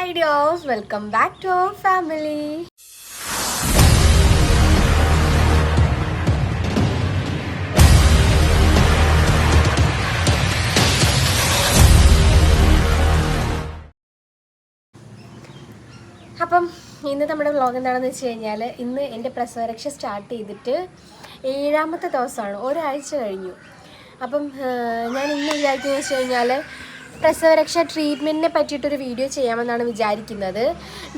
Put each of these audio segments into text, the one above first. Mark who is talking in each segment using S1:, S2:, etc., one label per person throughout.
S1: Hi dears welcome back to our family അപ്പം ഇന്ന് നമ്മുടെ വ്ളോഗ് എന്താണെന്ന് വെച്ച് കഴിഞ്ഞാൽ ഇന്ന് എന്റെ പ്രസവരക്ഷ സ്റ്റാർട്ട് ചെയ്തിട്ട് ഏഴാമത്തെ ദിവസമാണ്. ഒരാഴ്ച കഴിഞ്ഞു. അപ്പം ഞാൻ ഇന്ന് വിചാരിക്കുന്നത് വെച്ച് കഴിഞ്ഞാൽ പ്രസവരക്ഷ ട്രീറ്റ്മെന്റിനെ പറ്റിയിട്ടൊരു വീഡിയോ ചെയ്യാമെന്നാണ് വിചാരിക്കുന്നത്.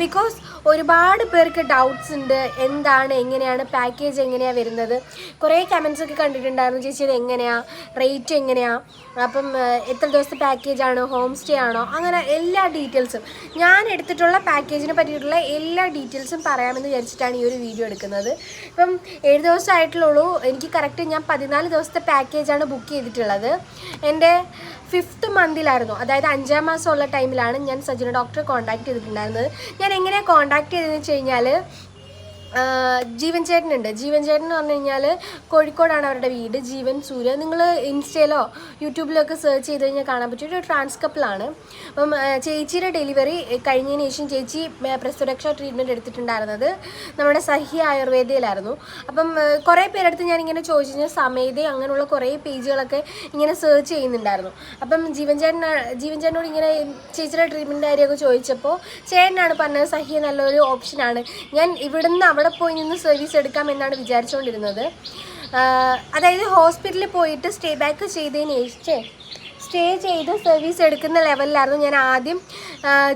S1: ബിക്കോസ് ഒരുപാട് പേർക്ക് ഡൗട്ട്സ് ഉണ്ട്. എന്താണ് എങ്ങനെയാണ് പാക്കേജ് എങ്ങനെയാണ് വരുന്നത്? കുറേ കമൻസ് ഒക്കെ കണ്ടിട്ടുണ്ടായിരുന്നു. ചേച്ചി ഇത് എങ്ങനെയാണ് റേറ്റ് എങ്ങനെയാണ് അപ്പം എത്ര ദിവസത്തെ പാക്കേജ് ആണ്? ഹോം സ്റ്റേ ആണോ? അങ്ങനെ എല്ലാ ഡീറ്റെയിൽസും ഞാൻ എടുത്തിട്ടുള്ള പാക്കേജിനെ പറ്റിയിട്ടുള്ള എല്ലാ ഡീറ്റെയിൽസും പറയാമെന്ന് വിചാരിച്ചിട്ടാണ് ഈ ഒരു വീഡിയോ എടുക്കുന്നത്. ഇപ്പം ഏഴ് ദിവസമായിട്ടുള്ളൂ. എനിക്ക് കറക്റ്റ് ഞാൻ പതിനാല് ദിവസത്തെ പാക്കേജാണ് ബുക്ക് ചെയ്തിട്ടുള്ളത്. എന്റെ ഫിഫ്ത്ത് മന്തിലായിരുന്നു. അതായത് അഞ്ചാം മാസമുള്ള ടൈമിലാണ് ഞാൻ സജിന ഡോക്ടറെ കോൺടാക്ട് ചെയ്തിട്ടുണ്ടായിരുന്നത്. ഞാൻ എങ്ങനെയാണ് കോൺടാക്ട് ചെയ്തതെന്ന് വെച്ച് കഴിഞ്ഞാൽ ജീവൻ ചേട്ടനുണ്ട്. ജീവൻ ചേട്ടൻ എന്ന് പറഞ്ഞു കഴിഞ്ഞാൽ കോഴിക്കോടാണ് അവരുടെ വീട്. ജീവൻ സൂര്യ. നിങ്ങൾ ഇൻസ്റ്റയിലോ യൂട്യൂബിലോ ഒക്കെ സെർച്ച് ചെയ്ത് കഴിഞ്ഞാൽ കാണാൻ പറ്റിയ ഒരു ട്രാൻസ് കപ്പിളാണ് അപ്പം ചേച്ചിയുടെ ഡെലിവറി കഴിഞ്ഞതിന് ശേഷം ചേച്ചി പ്രസവരക്ഷ ട്രീറ്റ്മെന്റ് എടുത്തിട്ടുണ്ടായിരുന്നത് നമ്മുടെ സഹ്യ ആയുർവേദയിലായിരുന്നു. അപ്പം കുറേ പേരെടുത്ത് ഞാനിങ്ങനെ ചോദിച്ചു കഴിഞ്ഞാൽ സമേത അങ്ങനെയുള്ള കുറേ പേജുകളൊക്കെ ഇങ്ങനെ സെർച്ച് ചെയ്യുന്നുണ്ടായിരുന്നു. അപ്പം ജീവൻ ചേട്ടൻ ജീവൻ ചേട്ടനോട് ഇങ്ങനെ ചേച്ചിയുടെ ട്രീറ്റ്മെന്റ് കാര്യമൊക്കെ ചോദിച്ചപ്പോൾ ചേട്ടനാണ് പറഞ്ഞത് സഹ്യ നല്ലൊരു ഓപ്ഷനാണ് ഞാൻ ഇവിടുന്ന് അവിടെ പോയി നിന്ന് സർവീസ് എടുക്കാം എന്നാണ് വിചാരിച്ചുകൊണ്ടിരുന്നത് അതായത് ഹോസ്പിറ്റലിൽ പോയിട്ട് സ്റ്റേ ബാക്ക് ചെയ്തതിന് ശേഷം സ്റ്റേ ചെയ്ത് സർവീസ് എടുക്കുന്ന ലെവലിലായിരുന്നു ഞാൻ ആദ്യം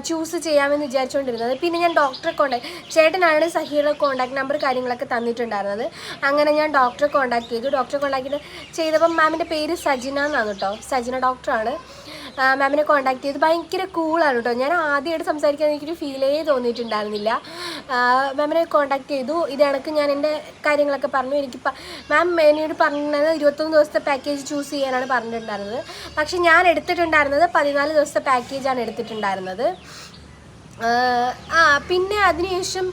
S1: ചൂസ് ചെയ്യാമെന്ന് വിചാരിച്ചുകൊണ്ടിരുന്നത് പിന്നെ ഞാൻ ഡോക്ടറെ കോണ്ടാക്ട് ചേട്ടനാണ് സഹീറിലെ കോണ്ടാക്ട് നമ്പർ കാര്യങ്ങളൊക്കെ തന്നിട്ടുണ്ടായിരുന്നത്. അങ്ങനെ ഞാൻ ഡോക്ടറെ കോണ്ടാക്ട് ചെയ്തു. ഡോക്ടറെ കോണ്ടാക്ട് ചെയ്തപ്പം മാമിന്റെ പേര് സജിന എന്നാണ് കേട്ടോ. സജിന ഡോക്ടറാണ് മാമിനെ കോണ്ടാക്ട് ചെയ്ത് ഭയങ്കര കൂളാണ് കേട്ടോ ഞാൻ ആദ്യമായിട്ട് സംസാരിക്കാൻ എനിക്കൊരു ഫീലേ തോന്നിയിട്ടുണ്ടായിരുന്നില്ല. മാമിനെ കോണ്ടാക്ട് ചെയ്തു. ഇത് കണക്ക് ഞാൻ എന്റെ കാര്യങ്ങളൊക്കെ പറഞ്ഞു. എനിക്ക് മാം എന്നോട് പറഞ്ഞത് ഇരുപത്തൊന്ന് ദിവസത്തെ പാക്കേജ് ചൂസ് ചെയ്യാനാണ് പറഞ്ഞിട്ടുണ്ടായിരുന്നത്. പക്ഷേ ഞാൻ എടുത്തിട്ടുണ്ടായിരുന്നത് പതിനാല് ദിവസത്തെ പാക്കേജാണ് എടുത്തിട്ടുണ്ടായിരുന്നത്. ആ പിന്നെ അതിനുശേഷം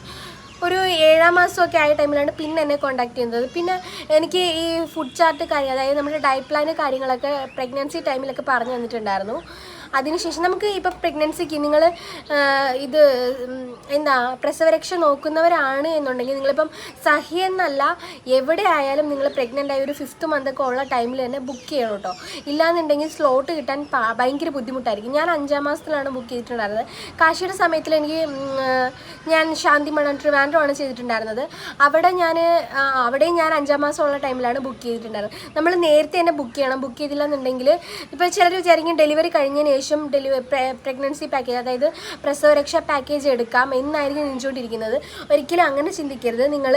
S1: ഒരു ഏഴാം മാസമൊക്കെ ആയ ടൈമിലാണ് പിന്നെ എന്നെ കോണ്ടാക്ട് ചെയ്യുന്നത്. പിന്നെ എനിക്ക് ഈ ഫുഡ് ചാർട്ട് കാര്യം അതായത് നമ്മുടെ ഡയറ്റ് പ്ലാന് കാര്യങ്ങളൊക്കെ പ്രഗ്നൻസി ടൈമിലൊക്കെ പറഞ്ഞു തന്നിട്ടുണ്ടായിരുന്നു. അതിനുശേഷം നമുക്ക് ഇപ്പം പ്രഗ്നൻസിക്ക് നിങ്ങൾ ഇത് എന്താ പ്രസവരക്ഷ നോക്കുന്നവരാണ് എന്നുണ്ടെങ്കിൽ നിങ്ങളിപ്പം സഹി എന്നല്ല എവിടെ ആയാലും നിങ്ങൾ പ്രഗ്നന്റ് ആയി ഒരു ഫിഫ്ത്ത് മന്ത് ഒക്കെ ഉള്ള ടൈമിൽ തന്നെ ബുക്ക് ചെയ്യണം കേട്ടോ ഇല്ലാന്നുണ്ടെങ്കിൽ സ്ലോട്ട് കിട്ടാൻ ഭയങ്കര ബുദ്ധിമുട്ടായിരിക്കും. ഞാൻ അഞ്ചാം മാസത്തിലാണ് ബുക്ക് ചെയ്തിട്ടുണ്ടായിരുന്നത്. കാശിയുടെ സമയത്തിൽ എനിക്ക് ഞാൻ ശാന്തി ശാന്തിമണം ട്രിവാൻഡ്രമാണ് ചെയ്തിട്ടുണ്ടായിരുന്നത്. അവിടെ ഞാൻ അവിടെയും ഞാൻ അഞ്ചാം മാസമുള്ള ടൈമിലാണ് ബുക്ക് ചെയ്തിട്ടുണ്ടായിരുന്നത്. നമ്മൾ നേരത്തെ തന്നെ ബുക്ക് ചെയ്യണം. ബുക്ക് ചെയ്തില്ല എന്നുണ്ടെങ്കിൽ ഇപ്പോൾ ചിലർ വിചാരിക്കും ഡെലിവറി കഴിഞ്ഞതിന് ശേഷം ഡെലിവറി പ്രഗ്നൻസി പാക്കേജ് അതായത് പ്രസവരക്ഷ പാക്കേജ് എടുക്കാം എന്നായിരിക്കും നിന്നുകൊണ്ടിരിക്കുന്നത്. ഒരിക്കലും അങ്ങനെ ചിന്തിക്കരുത്. നിങ്ങൾ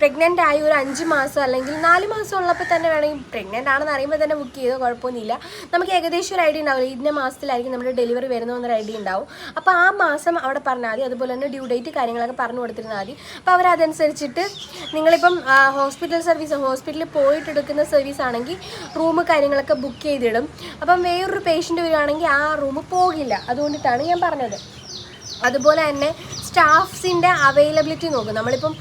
S1: പ്രഗ്നന്റ് ആയി ഒരു അഞ്ച് മാസം അല്ലെങ്കിൽ നാല് മാസം ഉള്ളപ്പോൾ തന്നെ വേണമെങ്കിൽ പ്രഗ്നന്റ് ആണെന്ന് അറിയുമ്പോൾ തന്നെ ബുക്ക് ചെയ്തോ കുഴപ്പമൊന്നുമില്ല. നമുക്ക് ഏകദേശം ഒരു ഐഡിയ ഉണ്ടാവില്ല? ഇന്ന മാസത്തിലായിരിക്കും നമ്മുടെ ഡെലിവറി വരുന്നതെന്നൊരു ഐഡിയ ഉണ്ടാവും. അപ്പോൾ ആ മാസം അവിടെ പറഞ്ഞാൽ മതി. അതുപോലെ തന്നെ ഡ്യൂ ഡേറ്റ് കാര്യങ്ങളൊക്കെ പറഞ്ഞു കൊടുത്തിരുന്നാൽ മതി. അപ്പോൾ അവരതനുസരിച്ചിട്ട് നിങ്ങളിപ്പം ഹോസ്പിറ്റൽ സർവീസ് ഹോസ്പിറ്റലിൽ പോയിട്ട് എടുക്കുന്ന സർവീസ് ആണെങ്കിൽ റൂം കാര്യങ്ങളൊക്കെ ബുക്ക് ചെയ്തിടും. അപ്പം വേറൊരു പേഷ്യന്റ് വരികയാണെങ്കിൽ ആ റൂം പോകില്ല. അതുകൊണ്ടിട്ടാണ് ഞാൻ പറഞ്ഞത്. അതുപോലെ തന്നെ സ്റ്റാഫ്സിന്റെ അവൈലബിലിറ്റി നോക്കും. നമ്മളിപ്പം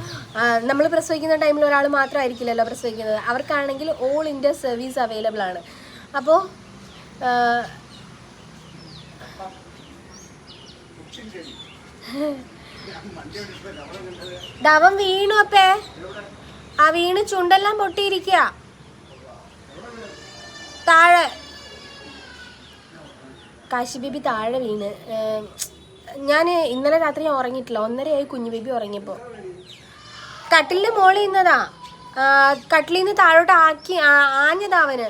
S1: നമ്മൾ പ്രസവിക്കുന്ന ടൈമിൽ ഒരാൾ മാത്രമായിരിക്കില്ലല്ലോ പ്രസവിക്കുന്നത്. അവർക്കാണെങ്കിൽ ഓൾ ഇന്ത്യ സർവീസ് അവൈലബിൾ ആണ്. അപ്പോൾ ദവം വീണു അപ്പേ. ആ വീണ് ചുണ്ടെല്ലാം പൊട്ടിയിരിക്കുക താഴെ. കാശി ബേബി താഴെ വീണ്. ഞാൻ ഇന്നലെ രാത്രി ഞാൻ ഉറങ്ങിയിട്ടില്ല. ഒന്നരയായി കുഞ്ഞു ബേബി ഉറങ്ങിയപ്പോൾ കട്ടിലിന്റെ മോളിൽ നിന്നതാ. കട്ടിലിൽ നിന്ന് താഴോട്ട് ആക്കി ആഞ്ഞതാ അവന്.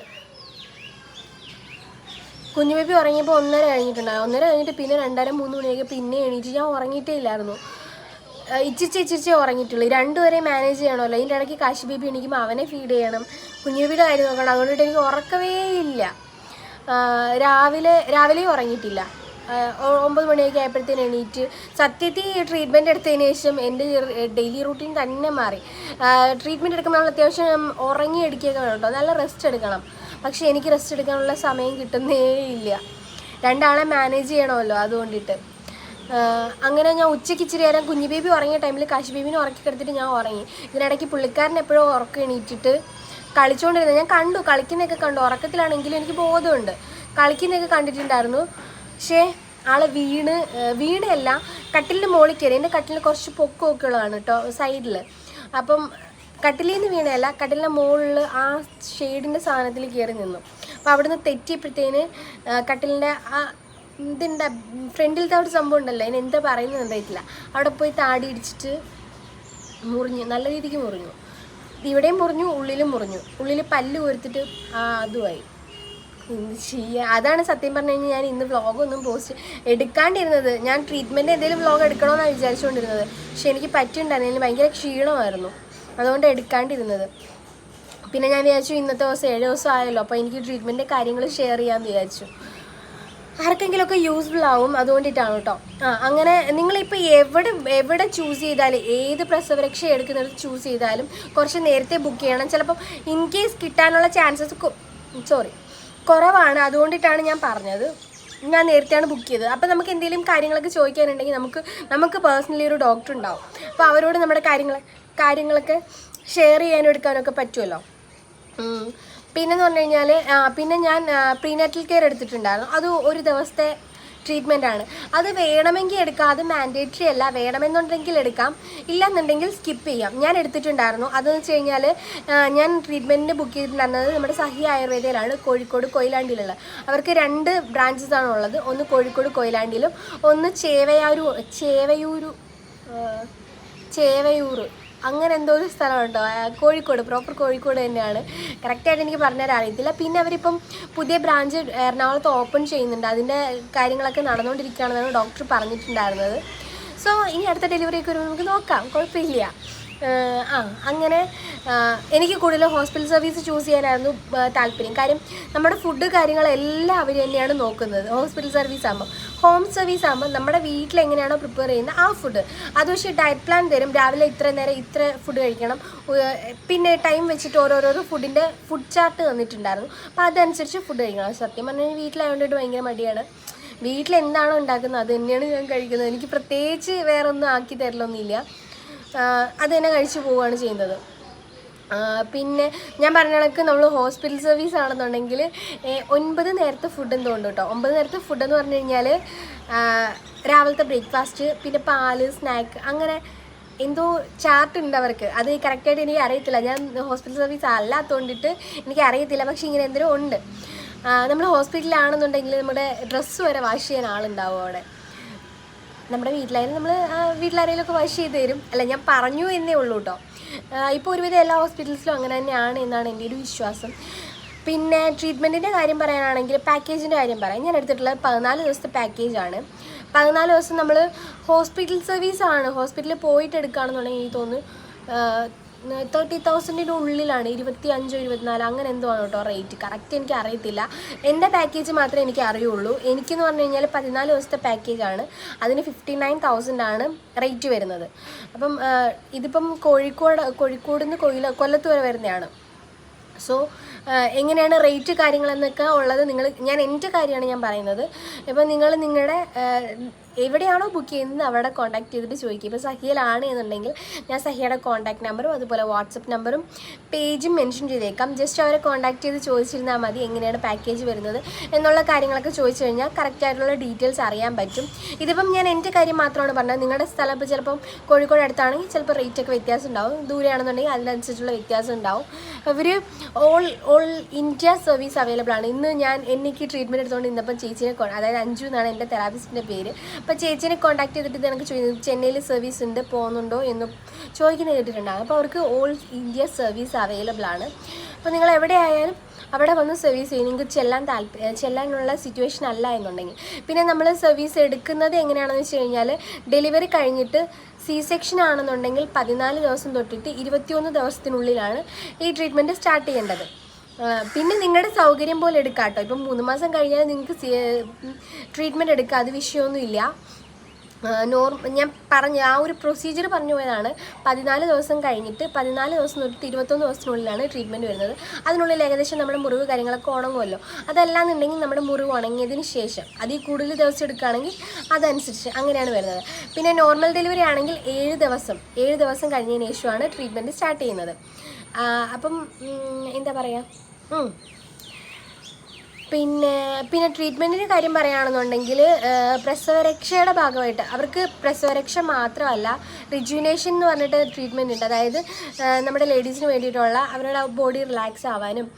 S1: കുഞ്ഞു ബേബി ഉറങ്ങിയപ്പോൾ ഒന്നര കഴിഞ്ഞിട്ടുണ്ടായി. ഒന്നര കഴിഞ്ഞിട്ട് പിന്നെ രണ്ടര മൂന്ന് മണിയൊക്കെ പിന്നെ എണീറ്റ് ഞാൻ ഉറങ്ങിയിട്ടേ ഇല്ലായിരുന്നു. ഇച്ചിച്ച് ഇച്ചിച്ച് ഉറങ്ങിയിട്ടുള്ളൂ. രണ്ടുപേരെയും രണ്ടുപേരെ മാനേജ് ചെയ്യണമല്ലോ. ഇതിന്റെ ഇടയ്ക്ക് കാശി ബേബി എണീക്കുമ്പോൾ അവനെ ഫീഡ് ചെയ്യണം. കുഞ്ഞു ബേബിയുടെ കാര്യം നോക്കണം. അതുകൊണ്ടിട്ട് എനിക്ക് ഉറക്കവേ ഇല്ല. രാവിലെ രാവിലെയും ഉറങ്ങിയിട്ടില്ല. ഒമ്പത് മണിയൊക്കെ ആയപ്പോഴത്തേന് എണീറ്റ് സത്യത്തിൽ ട്രീറ്റ്മെന്റ് എടുത്തതിന് ശേഷം എന്റെ ഡെയിലി റൂട്ടീൻ തന്നെ മാറി. ട്രീറ്റ്മെന്റ് എടുക്കുമ്പോൾ നമ്മൾ അത്യാവശ്യം ഉറങ്ങി എടുക്കുകയൊക്കെ വേണം കേട്ടോ. നല്ല റെസ്റ്റ് എടുക്കണം. പക്ഷേ എനിക്ക് റെസ്റ്റ് എടുക്കാനുള്ള സമയം കിട്ടുന്നേ ഇല്ല. രണ്ടാളെ മാനേജ് ചെയ്യണമല്ലോ അതുകൊണ്ടിട്ട്. അങ്ങനെ ഞാൻ ഉച്ചയ്ക്ക് ഇച്ചിരി നേരം കുഞ്ഞു ബേബി ഉറങ്ങിയ ടൈമിൽ കാശി ബേബിനെ ഉറക്കി കിടത്തിട്ട് ഞാൻ ഉറങ്ങി. ഇതിനിടയ്ക്ക് പുള്ളിക്കാരൻ എപ്പോഴും ഉറക്കം എണീറ്റിട്ട് കളിച്ചുകൊണ്ടിരുന്നത് ഞാൻ കണ്ടു കളിക്കുന്നതൊക്കെ കണ്ടു. ഉറക്കത്തിലാണെങ്കിലും എനിക്ക് ബോധമുണ്ട്. കളിക്കുന്നതൊക്കെ കണ്ടിട്ടുണ്ടായിരുന്നു. പക്ഷേ ആളെ വീണ് വീണല്ല കട്ടിലിന്റെ മുകളിൽ കയറി എന്റെ കട്ടിലിന് കുറച്ച് പൊക്കമൊക്കെ ഉള്ളതാണ് കേട്ടോ സൈഡിൽ അപ്പം കട്ടിലിൽ നിന്ന് വീണയല്ല കട്ടിലിന്റെ മുകളിൽ ആ ഷെയ്ഡിന്റെ സാധനത്തിൽ കയറി നിന്നു. അപ്പോൾ അവിടുന്ന് തെറ്റിയപ്പോഴത്തേന് കട്ടിലിന്റെ ആ ഇതിന്റെ ഫ്രണ്ടിലത്തെ അവിടെ സംഭവം ഉണ്ടല്ലോ അതിന് എന്താ പറയുന്നത് എന്തായിട്ടില്ല അവിടെ പോയി താടി ഇടിച്ചിട്ട് മുറിഞ്ഞു നല്ല രീതിക്ക് മുറിഞ്ഞു. ഇവിടെയും മുറിഞ്ഞു ഉള്ളിലും മുറിഞ്ഞു. ഉള്ളിൽ പല്ല് കോരുത്തിട്ട് അതുമായി. എന്ത് ചെയ്യാ. അതാണ് സത്യം പറഞ്ഞു കഴിഞ്ഞാൽ ഞാൻ ഇന്ന് വ്ളോഗൊന്നും പോസ്റ്റ് എടുക്കാണ്ടിരുന്നത്. ഞാൻ ട്രീറ്റ്മെന്റ് എന്തെങ്കിലും വ്ളോഗ് എടുക്കണമെന്നാണ് വിചാരിച്ചുകൊണ്ടിരുന്നത് പക്ഷെ എനിക്ക് പറ്റിയിട്ടുണ്ടായിരുന്നു അതിന് ഭയങ്കര ക്ഷീണമായിരുന്നു. അതുകൊണ്ട് എടുക്കാണ്ടിരുന്നത്. പിന്നെ ഞാൻ വിചാരിച്ചു ഇന്നത്തെ ദിവസം ഏഴ് ദിവസം ആയല്ലോ. അപ്പോൾ എനിക്ക് ട്രീറ്റ്മെന്റ് കാര്യങ്ങൾ ഷെയർ ചെയ്യാമെന്ന് വിചാരിച്ചു. ആർക്കെങ്കിലുമൊക്കെ യൂസ്ഫുൾ ആവും അതുകൊണ്ടിട്ടാണ് കേട്ടോ. ആ അങ്ങനെ നിങ്ങളിപ്പോൾ എവിടെ എവിടെ ചൂസ് ചെയ്താലും ഏത് പ്രസവരക്ഷ എടുക്കുന്നത് ചൂസ് ചെയ്താലും കുറച്ച് നേരത്തെ ബുക്ക് ചെയ്യണം. ചിലപ്പം ഇൻ കേസ് കിട്ടാനുള്ള ചാൻസസ് സോറി കുറവാണ്. അതുകൊണ്ടിട്ടാണ് ഞാൻ പറഞ്ഞത്. ഞാൻ നേരത്തെയാണ് ബുക്ക് ചെയ്തത്. അപ്പോൾ നമുക്ക് എന്തെങ്കിലും കാര്യങ്ങളൊക്കെ ചോദിക്കാനുണ്ടെങ്കിൽ നമുക്ക് നമുക്ക് പേഴ്സണലി ഒരു ഡോക്ടർ ഉണ്ടാവും. അപ്പോൾ അവരോട് നമ്മുടെ കാര്യങ്ങൾ കാര്യങ്ങളൊക്കെ ഷെയർ ചെയ്യാനും എടുക്കാനൊക്കെ പറ്റുമല്ലോ? പിന്നെ പിന്നെന്ന് പറഞ്ഞു കഴിഞ്ഞാൽ പിന്നെ ഞാൻ പ്രീനാറ്റൽ കെയർ എടുത്തിട്ടുണ്ടായിരുന്നു. അത് ഒരു ദിവസത്തെ ട്രീറ്റ്മെന്റ് ആണ്. അത് വേണമെങ്കിൽ എടുക്കാം. അത് മാൻഡേറ്ററി അല്ല. വേണമെന്നുണ്ടെങ്കിൽ എടുക്കാം. ഇല്ലെന്നുണ്ടെങ്കിൽ സ്കിപ്പ് ചെയ്യാം. ഞാൻ എടുത്തിട്ടുണ്ടായിരുന്നു. അതെന്ന് വെച്ച് കഴിഞ്ഞാൽ ഞാൻ ട്രീറ്റ്മെന്റിന് ബുക്ക് ചെയ്തിട്ടുണ്ടായിരുന്നത് നമ്മുടെ സഹി ആയുർവേദയിലാണ് കോഴിക്കോട് കൊയിലാണ്ടിയിലുള്ള. അവർക്ക് രണ്ട് ബ്രാഞ്ചസ് ആണ് ഉള്ളത്. ഒന്ന് കോഴിക്കോട് കൊയിലാണ്ടിയിലും ഒന്ന് ചേവയാരു ചേവയൂരു ചേവയൂർ. അങ്ങനെ എന്തോ ഒരു സ്ഥലമുണ്ടോ? കോഴിക്കോട് പ്രോപ്പർ കോഴിക്കോട് തന്നെയാണ്. കറക്റ്റായിട്ട് എനിക്ക് പറഞ്ഞുതരാൻ അറിയത്തില്ല. പിന്നെ അവരിപ്പം പുതിയ ബ്രാഞ്ച് എറണാകുളത്ത് ഓപ്പൺ ചെയ്യുന്നുണ്ട്. അതിന്റെ കാര്യങ്ങളൊക്കെ നടന്നുകൊണ്ടിരിക്കുകയാണെന്നാണ് ഡോക്ടർ പറഞ്ഞിട്ടുണ്ടായിരുന്നത്. സോ ഇനി അടുത്ത ഡെലിവറി ഒക്കെ വരുമ്പോൾ നമുക്ക് നോക്കാം. കുഴപ്പമില്ല. ആ അങ്ങനെ എനിക്ക് കൂടുതൽ ഹോസ്പിറ്റൽ സർവീസ് ചൂസ് ചെയ്യാനായിരുന്നു താല്പര്യം. കാര്യം നമ്മുടെ ഫുഡ് കാര്യങ്ങളെല്ലാം അവർ തന്നെയാണ് നോക്കുന്നത്. ഹോസ്പിറ്റൽ സർവീസ് ആകുമ്പോൾ ഹോം സർവീസ് ആകുമ്പോൾ നമ്മുടെ വീട്ടിൽ എങ്ങനെയാണോ പ്രിപ്പയർ ചെയ്യുന്നത് ആ ഫുഡ് അത് പക്ഷേ ഡയറ്റ് പ്ലാൻ തരും. രാവിലെ ഇത്ര നേരം ഇത്ര ഫുഡ് കഴിക്കണം. പിന്നെ ടൈം വെച്ചിട്ട് ഓരോരോ ഫുഡിന്റെ ഫുഡ് ചാർട്ട് തന്നിട്ടുണ്ടായിരുന്നു. അപ്പോൾ അതനുസരിച്ച് ഫുഡ് കഴിക്കണം. സത്യം പറഞ്ഞാൽ വീട്ടിലായതുകൊണ്ടിട്ട് ഭയങ്കര മടിയാണ്. വീട്ടിൽ എന്താണോ ഉണ്ടാക്കുന്നത് അത് തന്നെയാണ് ഞാൻ കഴിക്കുന്നത്. എനിക്ക് പ്രത്യേകിച്ച് വേറെ ഒന്നും ആക്കി തരലൊന്നുമില്ല. അത് തന്നെ കഴിച്ചു പോവുകയാണ് ചെയ്യുന്നത്. പിന്നെ ഞാൻ പറഞ്ഞ കണക്ക് നമ്മൾ ഹോസ്പിറ്റൽ സർവീസ് ആണെന്നുണ്ടെങ്കിൽ ഒൻപത് നേരത്തെ ഫുഡ് എന്തുകൊണ്ട് കേട്ടോ ഒമ്പത് നേരത്തെ ഫുഡ് എന്ന് പറഞ്ഞു കഴിഞ്ഞാൽ രാവിലത്തെ ബ്രേക്ക്ഫാസ്റ്റ് പിന്നെ പാൽ സ്നാക്ക് അങ്ങനെ എന്തോ ചാർട്ട് ഉണ്ട് അവർക്ക്. അത് കറക്റ്റായിട്ട് എനിക്ക് അറിയത്തില്ല. ഞാൻ ഹോസ്പിറ്റൽ സർവീസ് അല്ലാത്തതുകൊണ്ടിട്ട് എനിക്ക് അറിയത്തില്ല. പക്ഷേ ഇങ്ങനെ എന്തെങ്കിലും ഉണ്ട്. നമ്മൾ ഹോസ്പിറ്റലിലാണെന്നുണ്ടെങ്കിൽ നമ്മുടെ ഡ്രസ്സ് വരെ വാഷ് ചെയ്യാൻ ആളുണ്ടാവും അവിടെ. നമ്മുടെ വീട്ടിലായാലും നമ്മൾ വീട്ടിലാരെങ്കിലും ഒക്കെ വാഷ് ചെയ്ത് തരും. അല്ല ഞാൻ പറഞ്ഞു എന്നേ ഉള്ളൂ കേട്ടോ ഇപ്പോൾ ഒരുവിധം എല്ലാ ഹോസ്പിറ്റൽസിലും അങ്ങനെ തന്നെയാണ് എന്നാണ് എന്റെ ഒരു വിശ്വാസം. പിന്നെ ട്രീറ്റ്മെന്റിന്റെ കാര്യം പറയാനാണെങ്കിൽ പാക്കേജിന്റെ കാര്യം പറയാം. ഞാൻ എടുത്തിട്ടുള്ളത് പതിനാല് ദിവസത്തെ പാക്കേജാണ് പതിനാല് ദിവസം നമ്മൾ ഹോസ്പിറ്റൽ സർവീസാണ് ഹോസ്പിറ്റലിൽ പോയിട്ട് എടുക്കുകയാണെന്നുണ്ടെങ്കിൽ എനിക്ക് തോന്നുന്നു തേർട്ടി തൗസൻഡിന്റെ ഉള്ളിലാണ്. ഇരുപത്തി അഞ്ചോ ഇരുപത്തിനാല് അങ്ങനെ എന്തോ ആണ് കേട്ടോ റേറ്റ് കറക്റ്റ് എനിക്ക് അറിയത്തില്ല. എന്റെ പാക്കേജ് മാത്രമേ എനിക്ക് അറിയുള്ളൂ. എനിക്കെന്ന് പറഞ്ഞു കഴിഞ്ഞാൽ പതിനാല് ദിവസത്തെ പാക്കേജാണ് അതിന് ഫിഫ്റ്റി നയൻ തൗസൻഡ് ആണ് റേറ്റ് വരുന്നത്. അപ്പം ഇതിപ്പം കോഴിക്കോട് കോഴിക്കോട് നിന്ന് കൊയില കൊല്ലത്ത് വരെ വരുന്നതാണ്. സോ എങ്ങനെയാണ് റേറ്റ് കാര്യങ്ങളെന്നൊക്കെ ഉള്ളത് നിങ്ങൾ ഞാൻ എന്റെ കാര്യമാണ് ഞാൻ പറയുന്നത്. ഇപ്പം നിങ്ങൾ നിങ്ങളുടെ എവിടെയാണോ ബുക്ക് ചെയ്യുന്നത് അവിടെ കോൺടാക്ട് ചെയ്തിട്ട് ചോദിക്കുക ഇപ്പോൾ സഹിയിലാണ് എന്നുണ്ടെങ്കിൽ ഞാൻ സഹിയുടെ കോൺടാക്ട് നമ്പറും അതുപോലെ വാട്സപ്പ് നമ്പറും പേജും മെൻഷൻ ചെയ്തേക്കാം. ജസ്റ്റ് അവരെ കോൺടാക്ട് ചെയ്ത് ചോദിച്ചിരുന്നാൽ മതി എങ്ങനെയാണ് പാക്കേജ് വരുന്നത് എന്നുള്ള കാര്യങ്ങളൊക്കെ ചോദിച്ചു കഴിഞ്ഞാൽ കറക്റ്റായിട്ടുള്ള ഡീറ്റെയിൽസ് അറിയാൻ പറ്റും. ഇതിപ്പം ഞാൻ എന്റെ കാര്യം മാത്രമാണ് പറഞ്ഞത്. നിങ്ങളുടെ സ്ഥലം ഇപ്പോൾ ചിലപ്പം കോഴിക്കോട് അടുത്താണെങ്കിൽ ചിലപ്പോൾ റേറ്റ് ഒക്കെ വ്യത്യാസം ഉണ്ടാവും. ദൂരെയാണെന്നുണ്ടെങ്കിൽ അതിനനുസരിച്ചുള്ള വ്യത്യാസം ഉണ്ടാവും. അവർ all all India service available ആണ്. ഇന്ന് ഞാൻ എനിക്ക് ട്രീറ്റ്മെന്റ് എടുത്തുകൊണ്ട് ഇന്നിപ്പം ചേച്ചിനെ അതായത് അഞ്ചു എന്നാണ് എന്റെ തെറാപ്പിസ്റ്റിന്റെ പേര്. അപ്പോൾ ചേച്ചിനെ കോൺടാക്ട് ചെയ്തിട്ട് എനിക്ക് ചോദിക്കുന്നത് ചെന്നൈയിൽ സർവീസ് ഉണ്ട് പോകുന്നുണ്ടോ എന്ന് ചോദിക്കുന്നത് കേട്ടിട്ടുണ്ടാകും അപ്പോൾ അവർക്ക് ഓൾ ഇന്ത്യ സർവീസ് അവൈലബിൾ ആണ്. അപ്പോൾ നിങ്ങൾ എവിടെ ആയാലും അവിടെ വന്ന് സർവീസ് ചെയ്യും. നിങ്ങൾക്ക് ചെല്ലാൻ താല്പര്യം ചെല്ലാനുള്ള സിറ്റുവേഷൻ അല്ല എന്നുണ്ടെങ്കിൽ. പിന്നെ നമ്മൾ സർവീസ് എടുക്കുന്നത് എങ്ങനെയാണെന്ന് വെച്ച് കഴിഞ്ഞാൽ ഡെലിവറി കഴിഞ്ഞിട്ട് സി സെക്ഷൻ ആണെന്നുണ്ടെങ്കിൽ പതിനാല് ദിവസം തൊട്ടിട്ട് ഇരുപത്തിയൊന്ന് ദിവസത്തിനുള്ളിലാണ് ഈ ട്രീറ്റ്മെന്റ് സ്റ്റാർട്ട് ചെയ്യേണ്ടത്. പിന്നെ നിങ്ങളുടെ സൗകര്യം പോലെ എടുക്കാം കേട്ടോ ഇപ്പം മൂന്ന് മാസം കഴിഞ്ഞാൽ നിങ്ങൾക്ക് ട്രീറ്റ്മെന്റ് എടുക്കാം അത് വിഷയമൊന്നുമില്ല നോർമ ഞാൻ പറഞ്ഞ ആ ഒരു പ്രൊസീജിയർ പറഞ്ഞു പോയതാണ്. പതിനാല് ദിവസം കഴിഞ്ഞിട്ട് പതിനാല് ദിവസം തൊട്ട് ഇരുപത്തൊന്ന് ദിവസത്തിനുള്ളിലാണ് ട്രീറ്റ്മെന്റ് വരുന്നത്. അതിനുള്ളിൽ ഏകദേശം നമ്മുടെ മുറിവ് കാര്യങ്ങളൊക്കെ ഉണങ്ങുമല്ലോ അതല്ലാന്നുണ്ടെങ്കിൽ നമ്മുടെ മുറിവ് ഉണങ്ങിയതിന് ശേഷം അതിൽ കൂടുതൽ ദിവസം എടുക്കുകയാണെങ്കിൽ അതനുസരിച്ച് അങ്ങനെയാണ് വരുന്നത്. പിന്നെ നോർമൽ ഡെലിവറി ആണെങ്കിൽ ഏഴ് ദിവസം ഏഴ് ദിവസം കഴിഞ്ഞതിന് ശേഷമാണ് ട്രീറ്റ്മെന്റ് സ്റ്റാർട്ട് ചെയ്യുന്നത്. അപ്പം എന്താ പറയുക. പിന്നെ പിന്നെ ട്രീറ്റ്മെന്റിന്റെ കാര്യം പറയുകയാണെന്നുണ്ടെങ്കിൽ പ്രസവരക്ഷയുടെ ഭാഗമായിട്ട് അവർക്ക് പ്രസവരക്ഷ മാത്രമല്ല റിജുവിനേഷൻ എന്ന് പറഞ്ഞിട്ട് ട്രീറ്റ്മെന്റ് ഉണ്ട്. അതായത് നമ്മുടെ ലേഡീസിന് വേണ്ടിയിട്ടുള്ള അവരുടെ ബോഡി റിലാക്സ് ആവാനും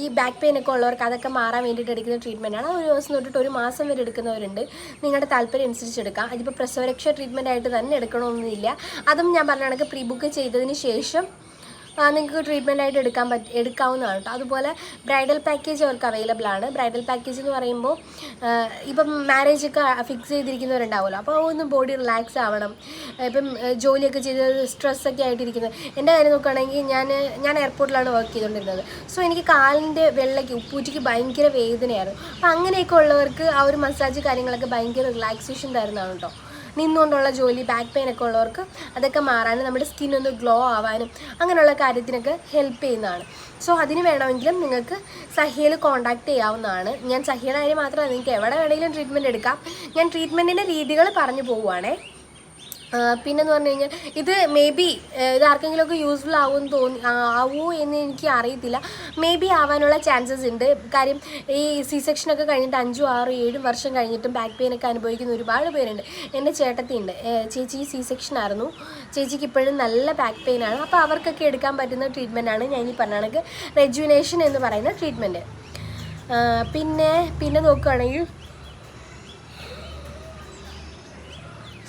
S1: ഈ ബാക്ക് പെയിൻ ഒക്കെ ഉള്ളവർക്ക് അതൊക്കെ മാറാൻ വേണ്ടിയിട്ട് എടുക്കുന്ന ട്രീറ്റ്മെന്റാണ് ഒരു ദിവസം തൊട്ടിട്ട് ഒരു മാസം വരെ എടുക്കുന്നവരുണ്ട്. നിങ്ങളുടെ താല്പര്യം അനുസരിച്ച് എടുക്കാം. അതിപ്പോൾ പ്രസവരക്ഷ ട്രീറ്റ്മെന്റ് ആയിട്ട് തന്നെ എടുക്കണമെന്നില്ല. അതും ഞാൻ പറഞ്ഞ കണക്ക് പ്രീ ബുക്ക് ചെയ്തതിന് ശേഷം നിങ്ങൾക്ക് ട്രീറ്റ്മെന്റ് ആയിട്ട് എടുക്കാൻ പറ്റും എടുക്കാവുന്നതാണ് കേട്ടോ. അതുപോലെ ബ്രൈഡൽ പാക്കേജ് അവർക്ക് അവൈലബിൾ ആണ്. ബ്രൈഡൽ പാക്കേജ് എന്ന് പറയുമ്പോൾ ഇപ്പം മാരേജ് ഒക്കെ ഫിക്സ് ചെയ്തിരിക്കുന്നവരുണ്ടാവുമല്ലോ. അപ്പോൾ ഒന്ന് ബോഡി റിലാക്സ് ആവണം. ഇപ്പം ജോലിയൊക്കെ ചെയ്ത് സ്ട്രെസ്സൊക്കെ ആയിട്ടിരിക്കുന്നത്. എന്റെ കാര്യം നോക്കുകയാണെങ്കിൽ ഞാൻ ഞാൻ എയർപോർട്ടിലാണ് വർക്ക് ചെയ്തുകൊണ്ടിരുന്നത്. സോ എനിക്ക് കാലിന്റെ വെള്ളയ്ക്ക് ഉപ്പൂറ്റിക്ക് ഭയങ്കര വേദനയായിരുന്നു. അപ്പോൾ അങ്ങനെയൊക്കെ ഉള്ളവർക്ക് ആ ഒരു മസാജ് കാര്യങ്ങളൊക്കെ ഭയങ്കര റിലാക്സേഷൻ തരുന്നതാണ് കേട്ടോ. നിന്നുകൊണ്ടുള്ള ജോലി ബാക്ക് പെയിൻ ഒക്കെ ഉള്ളവർക്ക് അതൊക്കെ മാറാനും നമ്മുടെ സ്കിൻ ഒന്ന് ഗ്ലോ ആവാനും അങ്ങനെയുള്ള കാര്യത്തിനൊക്കെ ഹെൽപ്പ് ചെയ്യുന്നതാണ്. സോ അതിന് വേണമെങ്കിലും നിങ്ങൾക്ക് സഹിയയിൽ കോൺടാക്ട് ചെയ്യാവുന്നതാണ്. ഞാൻ സഹിയുടെ കാര്യം മാത്രമല്ല നിങ്ങൾക്ക് എവിടെ വേണമെങ്കിലും ട്രീറ്റ്മെന്റ് എടുക്കാം. ഞാൻ ട്രീറ്റ്മെന്റിന്റെ രീതികൾ പറഞ്ഞു പോവുകയാണേ പിന്നെന്ന് പറഞ്ഞു കഴിഞ്ഞാൽ ഇത് മേ ബി ഇത് ആർക്കെങ്കിലുമൊക്കെ യൂസ്ഫുൾ ആവും തോന്നി ആവോ എന്ന് എനിക്ക് അറിയത്തില്ല. മേ ബി ആവാനുള്ള ചാൻസസ് ഉണ്ട്. കാര്യം ഈ സി സെക്ഷനൊക്കെ കഴിഞ്ഞിട്ട് അഞ്ചും ആറും ഏഴും വർഷം കഴിഞ്ഞിട്ടും ബാക്ക് പെയിൻ ഒക്കെ അനുഭവിക്കുന്ന ഒരുപാട് പേരുണ്ട്. എന്റെ ചേട്ടത്തി ഉണ്ട് ചേച്ചി സി സെക്ഷൻ ആയിരുന്നു. ചേച്ചിക്ക് ഇപ്പോഴും നല്ല ബാക്ക് പെയിൻ ആണ്. അപ്പോൾ അവർക്കൊക്കെ എടുക്കാൻ പറ്റുന്ന ട്രീറ്റ്മെന്റാണ് ഞാൻ ഈ പറഞ്ഞ കണക്ക്. റെജുവിനേഷൻ എന്ന് പറയുന്ന ട്രീറ്റ്മെന്റ് പിന്നെ പിന്നെ നോക്കുകയാണെങ്കിൽ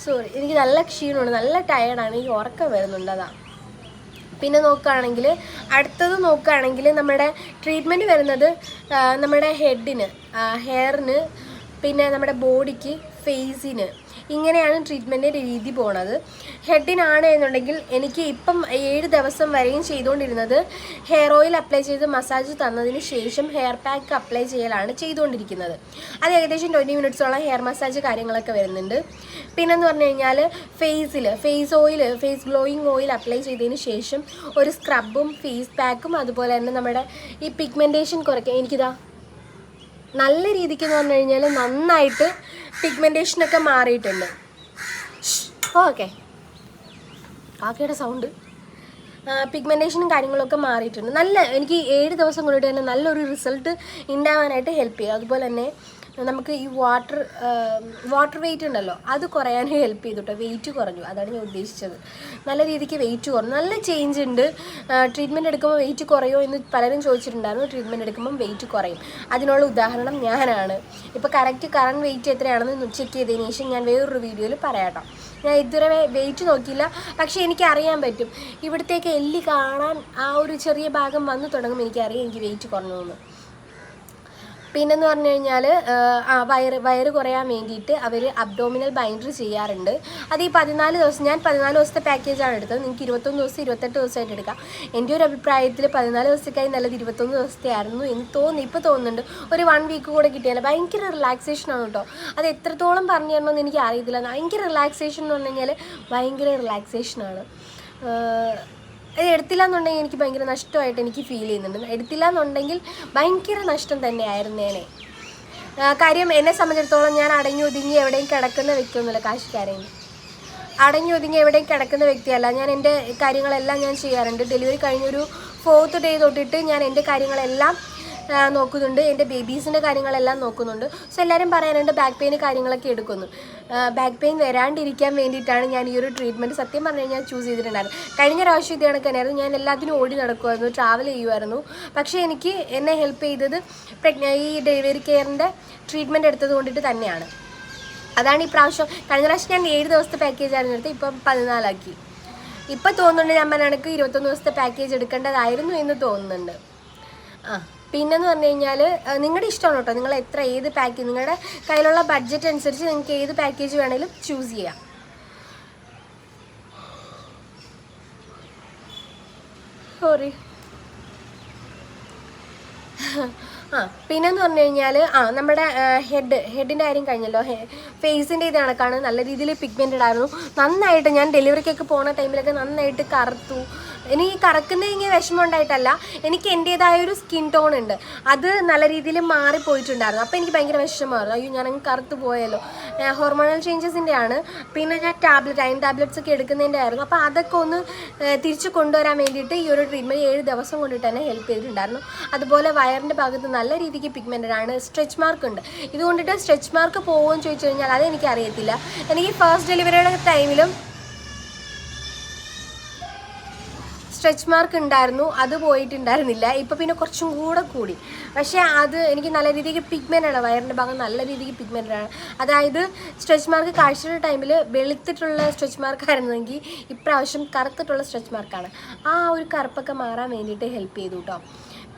S1: സോറി എനിക്ക് നല്ല ക്ഷീണമുണ്ട് നല്ല ടയർഡാണ് എനിക്ക് ഉറക്കം വരുന്നുണ്ട് അതാ. പിന്നെ നോക്കുകയാണെങ്കിൽ അടുത്തത് നോക്കുകയാണെങ്കിൽ നമ്മുടെ ട്രീറ്റ്മെന്റ് വരുന്നത് നമ്മുടെ ഹെഡിന് ഹെയറിന് പിന്നെ നമ്മുടെ ബോഡിക്ക് ഫേസിന് ഇങ്ങനെയാണ് ട്രീറ്റ്മെന്റിന്റെ രീതി പോണത്. ഹെഡിനാണ് എന്നുണ്ടെങ്കിൽ എനിക്ക് ഇപ്പം ഏഴ് ദിവസം വരെയും ചെയ്തുകൊണ്ടിരുന്നത് ഹെയർ ഓയിൽ അപ്ലൈ ചെയ്ത് മസാജ് തന്നതിന് ശേഷം ഹെയർ പാക്ക് അപ്ലൈ ചെയ്യലാണ് ചെയ്തുകൊണ്ടിരിക്കുന്നത് അത് ഏകദേശം ട്വന്റി മിനിറ്റ്സോളം ഹെയർ മസാജ് കാര്യങ്ങളൊക്കെ വരുന്നുണ്ട്. പിന്നെന്ന് പറഞ്ഞു കഴിഞ്ഞാൽ ഫേസിൽ face oil face glowing oil apply ചെയ്തതിന് ശേഷം ഒരു സ്ക്രബും ഫേസ് പാക്കും അതുപോലെ തന്നെ നമ്മുടെ ഈ പിഗ്മെന്റേഷൻ കുറയ്ക്കാൻ എനിക്കിതാ നല്ല രീതിക്ക് എന്ന് പറഞ്ഞു കഴിഞ്ഞാൽ നന്നായിട്ട് പിഗ്മെന്റേഷനൊക്കെ മാറിയിട്ടുണ്ട്. ഓക്കെ. കാക്കയുടെ സൗണ്ട് പിഗ്മെന്റേഷനും കാര്യങ്ങളൊക്കെ മാറിയിട്ടുണ്ട്. നല്ല എനിക്ക് ഏഴ് ദിവസം കൊണ്ടിട്ട് തന്നെ നല്ലൊരു റിസൾട്ട് ഉണ്ടാവാനായിട്ട് ഹെൽപ്പ് ചെയ്യും. അതുപോലെ തന്നെ നമുക്ക് ഈ വാട്ടർ വാട്ടർ വെയിറ്റ് ഉണ്ടല്ലോ അത് കുറയാൻ ഹെൽപ്പ് ചെയ്തു കേട്ടോ വെയിറ്റ് കുറഞ്ഞു. അതാണ് ഞാൻ ഉദ്ദേശിച്ചത്. നല്ല രീതിക്ക് വെയിറ്റ് കുറഞ്ഞു. നല്ല ചേഞ്ച് ഉണ്ട്. ട്രീറ്റ്മെന്റ് എടുക്കുമ്പോൾ വെയിറ്റ് കുറയോ എന്ന് പലരും ചോദിച്ചിട്ടുണ്ടായിരുന്നു. ട്രീറ്റ്മെന്റ് എടുക്കുമ്പോൾ വെയിറ്റ് കുറയും. അതിനുള്ള ഉദാഹരണം ഞാനാണ്. ഇപ്പോൾ കറക്റ്റ് കറണ്ട് വെയിറ്റ് എത്രയാണെന്ന് ചെക്ക് ചെയ്തതിന് ശേഷം ഞാൻ വേറൊരു വീഡിയോയിൽ പറയാട്ടോ. ഞാൻ ഇതുവരെ വെയിറ്റ് നോക്കിയില്ല. പക്ഷേ എനിക്ക് അറിയാൻ പറ്റും. ഇവിടത്തേക്ക് എല്ലി കാണാൻ ആ ഒരു ചെറിയ ഭാഗം വന്നു തുടങ്ങുമ്പോൾ എനിക്കറിയാം എനിക്ക് വെയിറ്റ് കുറഞ്ഞു എന്ന്. പിന്നെന്ന് പറഞ്ഞു കഴിഞ്ഞാൽ ആ വയറ് വയറ് കുറയാൻ വേണ്ടിയിട്ട് അവർ അബ്ഡോമിനൽ ബൈൻഡർ ചെയ്യാറുണ്ട്. അത് ഈ പതിനാല് ദിവസം ഞാൻ പതിനാല് ദിവസത്തെ പാക്കേജാണ് എടുത്തത്. നിങ്ങൾക്ക് ഇരുപത്തൊന്ന് ദിവസം ഇരുപത്തെട്ട് ദിവസമായിട്ട് എടുക്കാം. എന്റെ ഒരു അഭിപ്രായത്തിൽ പതിനാല് ദിവസത്തേക്കായി നല്ലത് ഇരുപത്തൊന്ന് ദിവസത്തെ ആയിരുന്നു എന്ന് തോന്നി ഇപ്പോൾ തോന്നുന്നുണ്ട്. ഒരു വൺ വീക്ക് കൂടെ കിട്ടിയാൽ ഭയങ്കര റിലാക്സേഷൻ ആണ് കേട്ടോ അത് എത്രത്തോളം പറഞ്ഞു തരണമെന്ന് എനിക്ക് അറിയത്തില്ല. ഭയങ്കര റിലാക്സേഷൻ എന്ന് പറഞ്ഞു കഴിഞ്ഞാൽ ഭയങ്കര റിലാക്സേഷനാണ് ഇത് എടുത്തില്ല എന്നുണ്ടെങ്കിൽ എനിക്ക് ഭയങ്കര നഷ്ടമായിട്ട് എനിക്ക് ഫീൽ ചെയ്യുന്നുണ്ട്. എടുത്തില്ല എന്നുണ്ടെങ്കിൽ ഭയങ്കര നഷ്ടം തന്നെയായിരുന്നേനെ കാര്യം എന്നെ സംബന്ധിച്ചിടത്തോളം ഞാൻ അടഞ്ഞൊതുങ്ങി എവിടെയും കിടക്കുന്ന വ്യക്തിയൊന്നുമില്ല കാശിക്കാരെയും അടഞ്ഞൊതുങ്ങി എവിടെയും കിടക്കുന്ന വ്യക്തിയല്ല. ഞാൻ എന്റെ കാര്യങ്ങളെല്ലാം ഞാൻ ചെയ്യാറുണ്ട്. ഡെലിവറി കഴിഞ്ഞൊരു ഫോർത്ത് ഡേ തൊട്ടിട്ട് ഞാൻ എന്റെ കാര്യങ്ങളെല്ലാം നോക്കുന്നുണ്ട്. എന്റെ ബേബീസിന്റെ കാര്യങ്ങളെല്ലാം നോക്കുന്നുണ്ട്. സോ എല്ലാവരും പറയാനുണ്ട് ബാക്ക് പെയിൻ കാര്യങ്ങളൊക്കെ എടുക്കുന്നു. ബാക്ക് പെയിൻ വരാണ്ടിരിക്കാൻ വേണ്ടിയിട്ടാണ് ഞാൻ ഈ ഒരു ട്രീറ്റ്മെന്റ് സത്യം പറഞ്ഞു കഴിഞ്ഞാൽ ചൂസ് ചെയ്തിട്ടുണ്ടായിരുന്നു കഴിഞ്ഞ പ്രാവശ്യം ഇത് കണക്കായിരുന്നു ഞാൻ എല്ലാത്തിനും ഓടി നടക്കുമായിരുന്നു ട്രാവൽ ചെയ്യുമായിരുന്നു പക്ഷേ എനിക്ക് എന്നെ ഹെൽപ്പ് ചെയ്തത് പ്രഗ്ന ഈ ഡെലിവറി കെയറിന്റെ ട്രീറ്റ്മെന്റ് എടുത്തത് കൊണ്ടിട്ട് തന്നെയാണ്. അതാണ് ഈ പ്രാവശ്യം. കഴിഞ്ഞ പ്രാവശ്യം ഞാൻ ഏഴ് ദിവസത്തെ പാക്കേജ് ആയിരുന്നു എടുത്ത് ഇപ്പം പതിനാലാക്കി. ഇപ്പം തോന്നുന്നുണ്ട് ഞാൻ കണക്ക് ഇരുപത്തൊന്ന് ദിവസത്തെ പാക്കേജ് എടുക്കേണ്ടതായിരുന്നു എന്ന് തോന്നുന്നുണ്ട്. ആ. പിന്നെന്ന് പറഞ്ഞു കഴിഞ്ഞാൽ നിങ്ങളുടെ ഇഷ്ടമാണ് കേട്ടോ. നിങ്ങൾ എത്ര ഏത് പാക്കേജ് നിങ്ങളുടെ കയ്യിലുള്ള ബഡ്ജറ്റ് അനുസരിച്ച് നിങ്ങൾക്ക് ഏത് പാക്കേജ് വേണമെങ്കിലും ചൂസ് ചെയ്യാം. സോറി ആ പിന്നെന്ന് പറഞ്ഞു കഴിഞ്ഞാൽ ആ നമ്മുടെ ഹെഡ് ഹെഡിന്റെ കാര്യം കഴിഞ്ഞല്ലോ. ഫേസിന്റെ ഇത് കണക്കാണ്. നല്ല രീതിയിൽ പിഗ്മെന്റഡ് ആയിരുന്നു നന്നായിട്ട് ഞാൻ ഡെലിവറിക്കൊക്കെ പോണ ടൈമിലൊക്കെ നന്നായിട്ട് കറുത്തു. എനിക്ക് ഇങ്ങനെ വിഷമം ഉണ്ടായിട്ടല്ല എനിക്ക് എന്റേതായ ഒരു സ്കിൻ ടോൺ ഉണ്ട്. അത് നല്ല രീതിയിൽ മാറിപ്പോയിട്ടുണ്ടായിരുന്നു അപ്പോൾ എനിക്ക് ഭയങ്കര വിഷമമായിരുന്നു. അയ്യോ ഞാൻ അങ്ങ് കറുത്ത് പോയല്ലോ. ഹോർമോണൽ ചേഞ്ചസിന്റെ ആണ്. പിന്നെ ഞാൻ ടാബ്ലറ്റ് അയൺ ടാബ്ലറ്റ്സ് ഒക്കെ എടുക്കുന്നതിന്റെ ആയിരുന്നു. അപ്പോൾ അതൊക്കെ ഒന്ന് തിരിച്ച് കൊണ്ടുവരാൻ വേണ്ടിയിട്ട് ഈ ഒരു ട്രീറ്റ്മെന്റ് ഏഴ് ദിവസം കൊണ്ടിട്ട് തന്നെ ഹെൽപ്പ് ചെയ്തിട്ടുണ്ടായിരുന്നു. അതുപോലെ വയറിന്റെ ഭാഗത്ത് നല്ല രീതിക്ക് പിഗ്മെന്റഡ് ആണ്. സ്ട്രെച്ച് മാർക്ക് ഉണ്ട്. ഇതുകൊണ്ടിട്ട് സ്ട്രെച്ച് മാർക്ക് പോകുമെന്ന് ചോദിച്ചു കഴിഞ്ഞാൽ അത് എനിക്ക് അറിയത്തില്ല. എനിക്ക് ഫസ്റ്റ് ഡെലിവറിയുടെ ടൈമിലും സ്ട്രെച്ച് മാർക്ക് ഉണ്ടായിരുന്നു. അത് പോയിട്ടുണ്ടായിരുന്നില്ല. ഇപ്പോൾ പിന്നെ കുറച്ചും കൂടെ കൂടി. പക്ഷേ അത് എനിക്ക് നല്ല രീതിക്ക് പിഗ്മെന്റ് ആണ്. വയറിന്റെ ഭാഗം നല്ല രീതിക്ക് പിഗ്മെന്റ് ആണ്. അതായത് സ്ട്രെച്ച് മാർക്ക് കാഴ്ചയുടെ ടൈമിൽ വെളുത്തിട്ടുള്ള സ്ട്രെച്ച് മാർക്ക് ആയിരുന്നെങ്കിൽ ഇപ്രാവശ്യം കറുത്തിട്ടുള്ള സ്ട്രെച്ച് മാർക്കാണ് ആ ഒരു കറുപ്പൊക്കെ മാറാൻ വേണ്ടിയിട്ട് ഹെൽപ്പ് ചെയ്തു കേട്ടോ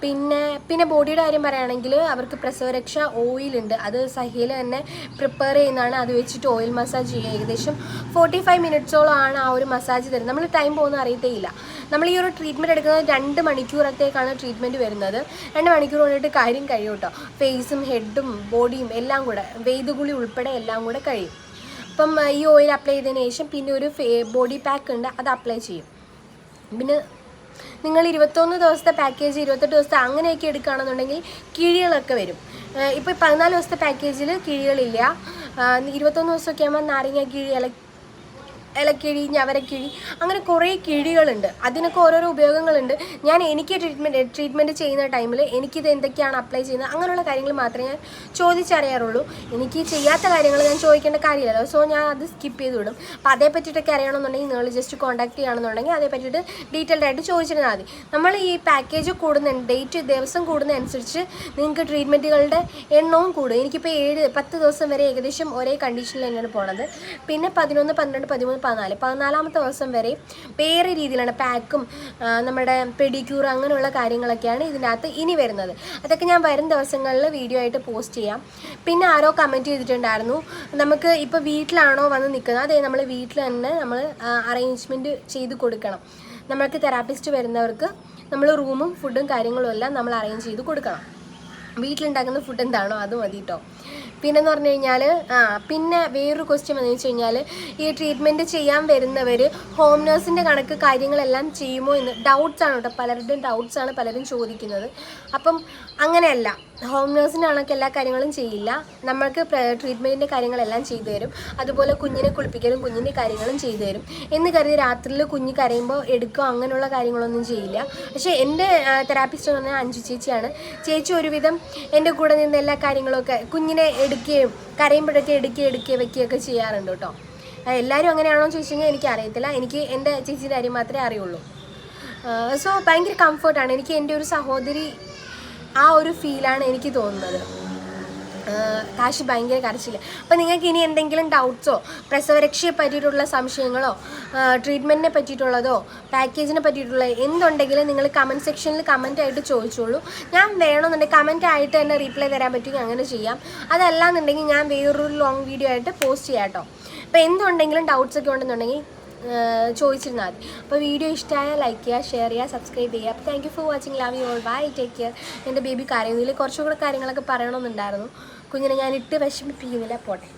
S1: പിന്നെ പിന്നെ ബോഡിയുടെ കാര്യം പറയുകയാണെങ്കിൽ അവർക്ക് പ്രസവരക്ഷ ഓയിലുണ്ട്. അത് സഹിയിൽ തന്നെ പ്രിപ്പയർ ചെയ്യുന്നതാണ്. അത് വെച്ചിട്ട് ഓയിൽ മസാജ് ചെയ്യുക ഏകദേശം ഫോർട്ടി ഫൈവ് മിനിറ്റ്സോളം ആണ് ആ ഒരു മസാജ് തരുന്നത്. നമ്മൾ ടൈം പോകുന്ന അറിയത്തേ ഇല്ല നമ്മൾ ഈ ഒരു ട്രീറ്റ്മെന്റ് എടുക്കുന്നത് രണ്ട് മണിക്കൂറത്തേക്കാണ് ട്രീറ്റ്മെന്റ് വരുന്നത്. രണ്ട് മണിക്കൂർ കൊണ്ടിട്ട് കാര്യം കഴിയും കേട്ടോ. ഫേസും ഹെഡും ബോഡിയും എല്ലാം കൂടെ. വെയ്തുകുളി ഉൾപ്പെടെ എല്ലാം കൂടെ കഴിയും. അപ്പം ഈ ഓയിൽ അപ്ലൈ ചെയ്തതിന് ശേഷം പിന്നെ ഒരു ബോഡി പാക്ക് ഉണ്ട്. അത് അപ്ലൈ ചെയ്യും. പിന്നെ നിങ്ങൾ ഇരുപത്തൊന്ന് ദിവസത്തെ പാക്കേജ് ഇരുപത്തെട്ട് ദിവസത്തെ അങ്ങനെയൊക്കെ എടുക്കുകയാണെന്നുണ്ടെങ്കിൽ കിഴികളൊക്കെ വരും. ഇപ്പോൾ പതിനാല് ദിവസത്തെ പാക്കേജിൽ കിഴികളില്ല. ഇരുപത്തൊന്ന് ദിവസമൊക്കെ ആകുമ്പോൾ നാരങ്ങ കിഴി ഇല ഇലക്കിഴി ഞവരക്കിഴി അങ്ങനെ കുറേ കിഴികളുണ്ട്. അതിനൊക്കെ ഓരോരോ ഉപയോഗങ്ങളുണ്ട്. ഞാൻ എനിക്ക് ട്രീറ്റ്മെന്റ് ട്രീറ്റ്മെന്റ് ചെയ്യുന്ന ടൈമിൽ എനിക്കിത് എന്തൊക്കെയാണ് അപ്ലൈ ചെയ്യുന്നത് അങ്ങനെയുള്ള കാര്യങ്ങൾ മാത്രമേ ഞാൻ ചോദിച്ചറിയാറുള്ളൂ. എനിക്ക് ചെയ്യാത്ത കാര്യങ്ങൾ ഞാൻ ചോദിക്കേണ്ട കാര്യമില്ലല്ലോ. സോ ഞാൻ അത് സ്കിപ്പ് ചെയ്ത് വിടും. അപ്പോൾ അതേ പറ്റിയിട്ടൊക്കെ അറിയണമെന്നുണ്ടെങ്കിൽ നിങ്ങൾ ജസ്റ്റ് കോൺടാക്ട് ചെയ്യുകയാണെന്നുണ്ടെങ്കിൽ അതേ പറ്റിയിട്ട് ഡീറ്റെയിൽഡ് ആയിട്ട് ചോദിച്ചിരുന്നാൽ മതി. നമ്മൾ ഈ പാക്കേജ് കൂടുന്ന ഡേറ്റ് ദിവസം കൂടുന്നതനുസരിച്ച് നിങ്ങൾക്ക് ട്രീറ്റ്മെന്റുകളുടെ എണ്ണവും കൂടും. എനിക്കിപ്പോൾ ഏഴ് പത്ത് ദിവസം വരെ ഏകദേശം ഒരേ കണ്ടീഷനിൽ തന്നെയാണ് പോണത്. പിന്നെ പതിനൊന്ന് പന്ത്രണ്ട് പതിമൂന്ന് പതിനാല് പതിനാലാമത്തെ ദിവസം വരെ വേറെ രീതിയിലാണ് പാക്കും നമ്മുടെ പെഡിക്യൂർ അങ്ങനെയുള്ള കാര്യങ്ങളൊക്കെയാണ് ഇതിനകത്ത് ഇനി വരുന്നത്. അതൊക്കെ ഞാൻ വരും ദിവസങ്ങളിൽ വീഡിയോ ആയിട്ട് പോസ്റ്റ് ചെയ്യാം. പിന്നെ ആരോ കമന്റ് ചെയ്തിട്ടുണ്ടായിരുന്നു നമുക്ക് ഇപ്പോൾ വീട്ടിലാണോ വന്ന് നിൽക്കുന്നത് അതെ നമ്മൾ വീട്ടിൽ തന്നെ നമ്മൾ അറേഞ്ച്മെന്റ് ചെയ്ത് കൊടുക്കണം. നമ്മൾക്ക് തെറാപ്പിസ്റ്റ് വരുന്നവർക്ക് നമ്മൾ റൂമും ഫുഡും കാര്യങ്ങളും എല്ലാം നമ്മൾ അറേഞ്ച് ചെയ്ത് കൊടുക്കണം. വീട്ടിലുണ്ടാക്കുന്ന ഫുഡ് എന്താണോ അത് മതി കേട്ടോ പിന്നെന്ന് പറഞ്ഞു കഴിഞ്ഞാൽ ആ പിന്നെ വേറൊരു ക്വസ്റ്റ്യൻ എന്ന് വെച്ച് കഴിഞ്ഞാൽ ഈ ട്രീറ്റ്മെന്റ് ചെയ്യാൻ വരുന്നവർ ഹോം നേഴ്സിന്റെ കണക്ക് കാര്യങ്ങളെല്ലാം ചെയ്യുമോ എന്ന് ഡൗട്ട്സ് ആണ് കേട്ടോ. പലരുടെയും ഡൗട്ട്സ് ആണ് പലരും ചോദിക്കുന്നത്. അപ്പം അങ്ങനെയല്ല. ഹോം നേഴ്സിന്റെ കണക്ക് എല്ലാ കാര്യങ്ങളും ചെയ്യില്ല. നമ്മൾക്ക് ട്രീറ്റ്മെന്റിന്റെ കാര്യങ്ങളെല്ലാം ചെയ്തു തരും. അതുപോലെ കുഞ്ഞിനെ കുളിപ്പിക്കലും കുഞ്ഞിന്റെ കാര്യങ്ങളും ചെയ്തു തരും. എന്ന് കരുതി രാത്രിയിൽ കുഞ്ഞ് കരയുമ്പോൾ എടുക്കുക അങ്ങനെയുള്ള കാര്യങ്ങളൊന്നും ചെയ്യില്ല. പക്ഷേ എന്റെ തെറാപ്പിസ്റ്റ് എന്ന് പറഞ്ഞാൽ അഞ്ചു ചേച്ചിയാണ്. ചേച്ചി ഒരുവിധം എന്റെ കൂടെ നിന്ന് എല്ലാ കാര്യങ്ങളൊക്കെ കുഞ്ഞിനെ എടുക്കുകയും കരയുമ്പോഴൊക്കെ എടുക്കുകയും എടുക്കുകയും വെക്കുകയൊക്കെ ചെയ്യാറുണ്ട് കേട്ടോ. എല്ലാവരും അങ്ങനെയാണോ എന്ന് ചോദിച്ചു കഴിഞ്ഞാൽ എനിക്ക് അറിയത്തില്ല എനിക്ക് എന്റെ ചേച്ചിയുടെ കാര്യം മാത്രമേ അറിയുള്ളൂ. സോ ഭയങ്കര കംഫർട്ടാണ് എനിക്ക് എന്റെ ഒരു സഹോദരി ആ ഒരു ഫീലാണ് എനിക്ക് തോന്നുന്നത്. കാശി ഭയങ്കര കരച്ചില്ല അപ്പോൾ നിങ്ങൾക്ക് ഇനി എന്തെങ്കിലും ഡൗട്ട്സോ പ്രസവരക്ഷയെ പറ്റിയിട്ടുള്ള സംശയങ്ങളോ ട്രീറ്റ്മെന്റിനെ പറ്റിയിട്ടുള്ളതോ പാക്കേജിനെ പറ്റിയിട്ടുള്ള എന്തുണ്ടെങ്കിലും നിങ്ങൾ കമന്റ് സെക്ഷനിൽ കമന്റ് ആയിട്ട് ചോദിച്ചോളൂ. ഞാൻ വേണമെന്നുണ്ടെങ്കിൽ കമന്റ് ആയിട്ട് തന്നെ റീപ്ലൈ തരാൻ പറ്റുമെങ്കിൽ അങ്ങനെ ചെയ്യാം. അതല്ലാന്നുണ്ടെങ്കിൽ ഞാൻ വേറൊരു ലോങ് വീഡിയോ ആയിട്ട് പോസ്റ്റ് ചെയ്യാം കേട്ടോ അപ്പോൾ എന്തുണ്ടെങ്കിലും ഡൗട്ട്സ് ഒക്കെ ഉണ്ടെന്നുണ്ടെങ്കിൽ ചോദിച്ചിരുന്നാൽ മതി അപ്പോൾ വീഡിയോ ഇഷ്ടമായാൽ ലൈക്ക് ചെയ്യുക ഷെയർ ചെയ്യുക സബ്സ്ക്രൈബ് ചെയ്യുക അപ്പോൾ thank you for watching love you all bye take care എന്റെ ബേബി കരയുന്നതിൽ കുറച്ചുകൂടെ കാര്യങ്ങളൊക്കെ പറയണമെന്നുണ്ടായിരുന്നു. കുഞ്ഞിനെ ഞാൻ ഇട്ട് വിഷമിപ്പിക്കുന്നില്ല. പോട്ടെ.